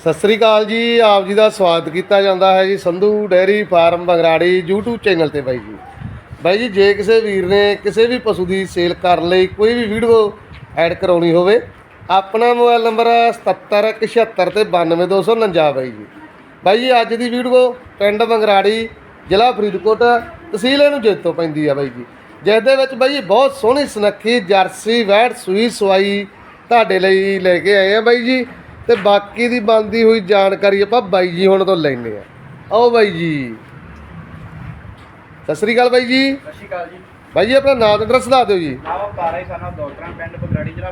ਸਤਿ ਸ੍ਰੀ ਅਕਾਲ ਜੀ, ਆਪ ਜੀ ਦਾ ਸਵਾਗਤ ਕੀਤਾ ਜਾਂਦਾ ਹੈ ਜੀ Sandhu dairy farm Bangrari YouTube channel ਤੇ ਬਾਈ ਜੀ। ਬਾਈ ਜੀ, ਜੇ ਕਿਸੇ ਵੀਰ ਨੇ ਕਿਸੇ ਵੀ ਪਸ਼ੂ ਦੀ ਸੇਲ ਕਰਨ ਲਈ ਕੋਈ ਵੀ ਵੀਡੀਓ ਐਡ ਕਰਾਉਣੀ ਹੋਵੇ, ਆਪਣਾ ਮੋਬਾਈਲ ਨੰਬਰ 7776 ਤੇ 92249 ਬਾਈ ਜੀ। ਬਾਈ ਜੀ, ਅੱਜ ਦੀ ਵੀਡੀਓ ਪਿੰਡ ਬੰਗਰਾੜੀ, ਜ਼ਿਲ੍ਹਾ ਫਰੀਦਕੋਟ, ਤਹਿਸੀਲ ਇਹਨੂੰ ਜੇਤੋਂ ਪੈਂਦੀ ਆ ਬਾਈ ਜੀ। ਜਿਸ ਦੇ ਵਿੱਚ ਬਾਈ ਜੀ ਬਹੁਤ ਸੋਹਣੀ ਸੁਨੱਖੀ ਜਰਸੀ, ਵੈਟ ਸੂਈ, ਸਵਾਈ ਤੁਹਾਡੇ ਲਈ ਲੈ ਕੇ ਆਏ ਆ ਬਾਈ ਜੀ। ਤੇ ਬਾਕੀ ਦੀ ਬੰਦੀ ਹੋਈ ਜਾਣਕਾਰੀ ਆਪਾਂ ਬਾਈ ਜੀ ਹੁਣ ਤੋਂ ਲੈਣੇ ਆ। ਆਓ ਬਾਈ ਜੀ। ਸਤਿ ਸ੍ਰੀ ਅਕਾਲ ਬਾਈ ਜੀ। ਸਤਿ ਸ਼੍ਰੀ ਅਕਾਲ ਜੀ। ਬਾਈ ਜੀ ਆਪਣਾ ਨਾਮ ਤੇ ਐਡਰੈਸ ਦੱਸ ਦਿਓ ਜੀ। ਨਾਮ ਕਾਰੇ ਸਾਨਾ ਡਾਕਟਰਾਂ ਪਿੰਡ ਬਗਰਾੜੀ ਜ਼ਿਲ੍ਹਾ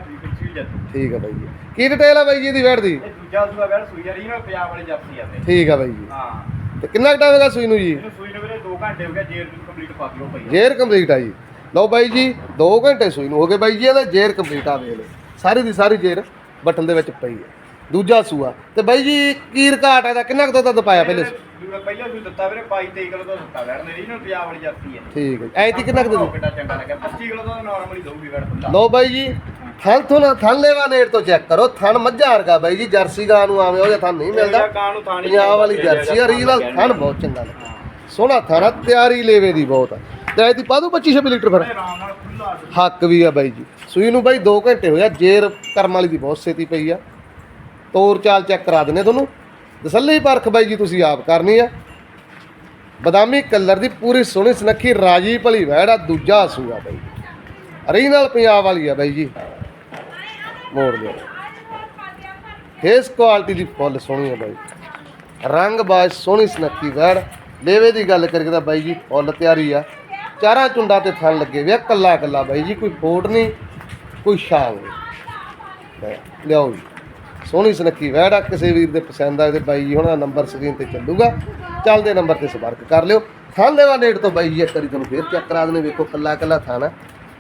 ਜੱਤੂ ਠੀਕ ਆ ਬਾਈ ਜੀ। ਕੀ ਡਿਟੇਲ ਆ ਬਾਈ ਜੀ ਇਹਦੀ ਵੈਟ ਦੀ? ਇਹ ਦੂਜਾ ਸੂਆ ਵੈਲ ਸੂਈ ਆ ਰਹੀ ਨਾ ਪੰਜਾਬ ਵਾਲੇ ਜਾਫੀ ਆਦੇ ਠੀਕ ਆ ਬਾਈ ਜੀ। ਹਾਂ। ਤੇ ਕਿੰਨਾ ਟਾਈਮ ਹੈਗਾ ਸੂਈ ਨੂੰ ਜੀ? ਇਹਨੂੰ ਸੂਈ ਨੂੰ ਵੀਰੇ 2 ਘੰਟੇ ਹੋ ਗਏ ਜੇਰ ਕੰਪਲੀਟ ਪਾ ਪਈ ਆ। ਜੇਰ ਕੰਪਲੀਟ ਆ ਜੀ। ਲਓ ਬਾਈ ਜੀ 2 ਘੰਟੇ ਸੂਈ ਨੂੰ ਹੋ ਗਏ ਬਾਈ ਜੀ ਇਹਦਾ ਜੇਰ ਕੰਪਲੀਟ ਆ ਵੇਲੇ ਸਾਰੀ ਦੀ ਸਾਰੀ ਜੇਰ ਬਟਨ ਦੇ ਵਿੱਚ ਪਈ ਹੈ ਦੂਜਾ ਸੂਆ। ਤੇ ਬਾਈ ਜੀ ਕੀ ਰਿਕਾਰਡ ਹੈ ਦਾ ਕਿੰਨਾ ਕੁ ਦੁੱਧ ਪਾਇਆ ਪਹਿਲੇ ਪਹਿਲਾਂ ਸੂਈ ਦਿੱਤਾ ਵੀਰੇ 22 23 ਕਿਲੋ ਦਾ ਦਿੱਤਾ ਵੈੜ ਮੇਰੀ ਨਾ ਪੰਜਾਬ ਵਾਲੀ ਜਾਫੀ ਹੈ ਠੀਕ ਹੈ ਐਤੀ ਕਿੰਨਾ ਕੁ ਦੁੱਧ? ਕਿੰਨਾ ਚੰਗਾ ਲੱਗਿਆ 25 ਕਿਲੋ ਦਾ ਨਾਰਮਲੀ ਦਊਗੀ ਵੈੜ ਖੁੱਲਾ ਲਓ ਬਾਈ ਜੀ ਥਣ ਤੋਂ ਥਣ ਲੈਵਾ ਨੇੜ ਤੋਂ ਚੈੱਕ ਕਰੋ ਥਣ ਮੱਝਾ ਵਰਗਾ ਬਾਈ ਜੀ ਜਰਸੀ ਗਾਂ ਨੂੰ ਆਵੇਂ ਉਹ ਜਿਹਾ ਥਣ ਨਹੀਂ ਮਿਲਦਾ। ਕਾਂ ਨੂੰ ਥਾਣੀ ਪੰਜਾਬ ਵਾਲੀ ਜਰਸੀ ਆ ਰੀਜਨਲ ਥਣ ਬਹੁਤ ਚੰਗਾ ਲੱਗਾ ਸੋਹਣਾ ਥਣ ਆ ਤਿਆਰੀ ਲੈਵੇ ਦੀ ਬਹੁਤ ਆ। ਤੇ ਐਤੀ ਪਾ ਦੂ 25 26 ਲੀਟਰ ਫਿਰ। ਆਰਾਮ ਨਾਲ ਖੁੱਲਾ ਹੱਕ ਵੀ ਆ ਬਾਈ ਜੀ। ਸੂਈ ਨੂੰ ਬਾਈ 2 ਘੰਟੇ ਹੋਇਆ ਜੇਰ ਕਰਮ ਵਾਲੀ ਦੀ ਬਹੁਤ ਛੇਤੀ ਪਈ ਆ। ਤੋਰ ਚਾਲ ਚੈੱਕ ਕਰਾ ਦਿੰਨੇ ਤੁਹਾਨੂੰ। ਤਸੱਲੀ ਪਰਖ ਬਾਈ ਜੀ ਤੁਸੀਂ ਆਪ ਕਰਨੀ ਆ। ਬਦਾਮੀ ਕਲਰ ਦੀ ਪੂਰੀ ਸੋਹਣੀ ਸੁਨੱਖੀ ਰਾਜੀ ਭਲੀ ਵਹਿੜਾ ਦੂਜਾ ਸੂਆ ਬਾਈ ਰੀਨਲ ਪੰਜਾਬ ਵਾਲੀ ਆ ਬਾਈ ਜੀ। ਮੋੜ ਲਿਓ। ਫੇਸ ਕੁਆਲਿਟੀ ਦੀ ਫੁੱਲ ਸੋਹਣੀ ਆ ਬਾਈ। ਰੰਗ ਬਾਜ ਸੋਹਣੀ ਸੁਨੱਖੀ ਵਹਿੜ। ਲੇਵੇ ਦੀ ਗੱਲ ਕਰੀਏ ਤਾਂ ਬਾਈ ਜੀ ਫੁੱਲ ਤਿਆਰੀ ਆ। ਚਾਰਾਂ ਚੁੰਡਾਂ ਤੇ ਥਣ ਲੱਗੇ ਵੇ ਕੱਲਾ ਕੱਲਾ ਬਾਈ ਜੀ, ਕੋਈ ਫੋਟ ਨਹੀਂ, ਕੋਈ ਛਾਲ ਨਹੀਂ। ਲਿਆਓ ਜੀ। ਸੋਹਣੀ ਸੁਨੱਖੀ ਵਹਿੜ ਆ ਕਿਸੇ ਵੀਰ ਦੇ ਪਸੰਦ ਆਏ ਤੇ ਬਾਈ ਜੀ ਦਾ ਨੰਬਰ ਸਕਰੀਨ ਤੇ ਚੱਲੂਗਾ। ਚੱਲਦੇ ਨੰਬਰ ਤੇ ਸੰਪਰਕ ਕਰ ਲਿਓ। ਥਣ ਦੇਵਾ ਨੇੜ ਤੋਂ ਬਾਈ ਜੀ ਇੱਕ ਵਾਰੀ ਤੁਹਾਨੂੰ ਫੇਰ ਚੈੱਕ ਕਰਾ ਦਨੇ ਵੇਖੋ ਕੱਲਾ ਕੱਲਾ ਥਣ ਆ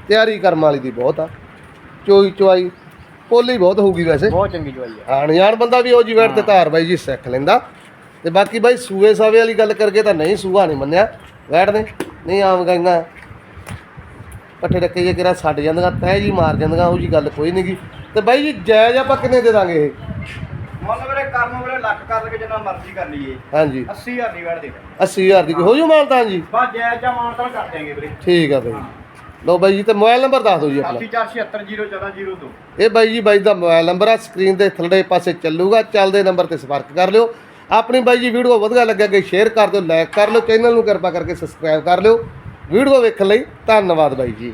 ਤਿਆਰੀ ਕਰਮ ਵਾਲੀ ਦੀ ਬਹੁਤ ਆ। ਚੋਈ ਚੁਆਈ ਪੋਲੀ ਬਹੁਤ ਹੋਊਗੀ ਵੈਸੇ। ਬਹੁਤ ਚੰਗੀ ਜਵਾਈ ਆ। ਆਣ ਜਾਣ ਬੰਦਾ ਵੀ ਉਹ ਜੀ ਵੈਟ ਤੇ ਧਾਰ ਬਾਈ ਜੀ ਸਿੱਖ ਲੈਂਦਾ। ਤੇ ਬਾਕੀ ਬਾਈ ਸੂਏ ਸਾਵੇ ਵਾਲੀ ਗੱਲ ਕਰਕੇ ਤਾਂ ਨਹੀਂ ਸੂਆ ਨਹੀਂ ਮੰਨਿਆ। ਵੈਟ ਨੇ ਨਹੀਂ ਆਮ ਗਾਈਆਂ। ਪੱਠੇ ਡੱਕੇ ਜੇ ਕਿਰਾ ਛੱਡ ਜਾਂਦੀਆਂ ਤੈ ਜੀ ਮਾਰ ਜਾਂਦੀਆਂ ਉਹ ਜੀ ਗੱਲ ਕੋਈ ਨਹੀਂਗੀ ਤੇ ਬਾਈ ਜੀ ਜਾਇਜ਼ ਆਪਾਂ ਕਿੰਨੇ ਦੇ ਦਾਂਗੇ ਇਹ? ਮੁੱਲ ਵੀਰੇ ਕਰਨ ਵੀਰੇ ਲੱਖ ਕਰ ਲਗੇ ਜਿੰਨਾ ਮਰਜ਼ੀ ਕਰ ਲਈਏ। ਹਾਂਜੀ। 80000 ਦੀ ਵੈੜ ਦੇ 80000 ਦੀ ਹੋ ਜੂ ਮਾਲਤਾਨ ਜੀ? ਬਸ ਜੈ ਜਾ ਮਾਨ ਤਾਂ ਕਰ ਦੇਂਗੇ ਵੀਰੇ। ਠੀਕ ਆ ਬਾਈ। ਲਓ ਬਾਈ ਜੀ ਤੇ ਮੋਬਾਈਲ ਨੰਬਰ ਦੱਸ ਦਿਓ ਜੀ ਆਪਣਾ। 847701402 ਇਹ ਬਾਈ ਜੀ ਬਾਈ ਦਾ ਮੋਬਾਈਲ ਨੰਬਰ ਆ ਸਕਰੀਨ ਦੇ ਥੱਲੇ ਪਾਸੇ ਚੱਲੂਗਾ ਚੱਲਦੇ ਨੰਬਰ ਤੇ ਸੰਪਰਕ ਕਰ ਲਿਓ। ਆਪਣੀ ਬਾਈ ਜੀ ਵੀਡੀਓ ਵਧੀਆ ਲੱਗਿਆ ਕਿ ਸ਼ੇਅਰ ਕਰ ਦਿਓ ਲਾਈਕ ਕਰ ਲਿਓ ਚੈਨਲ ਨੂੰ ਕਿਰਪਾ ਕਰਕੇ ਸਬਸਕ੍ਰਾਈਬ ਕਰ ਲਿਓ। ਵੀਡੀਓ ਵੇਖਣ ਲਈ ਧੰਨਵਾਦ ਬਾਈ ਜੀ।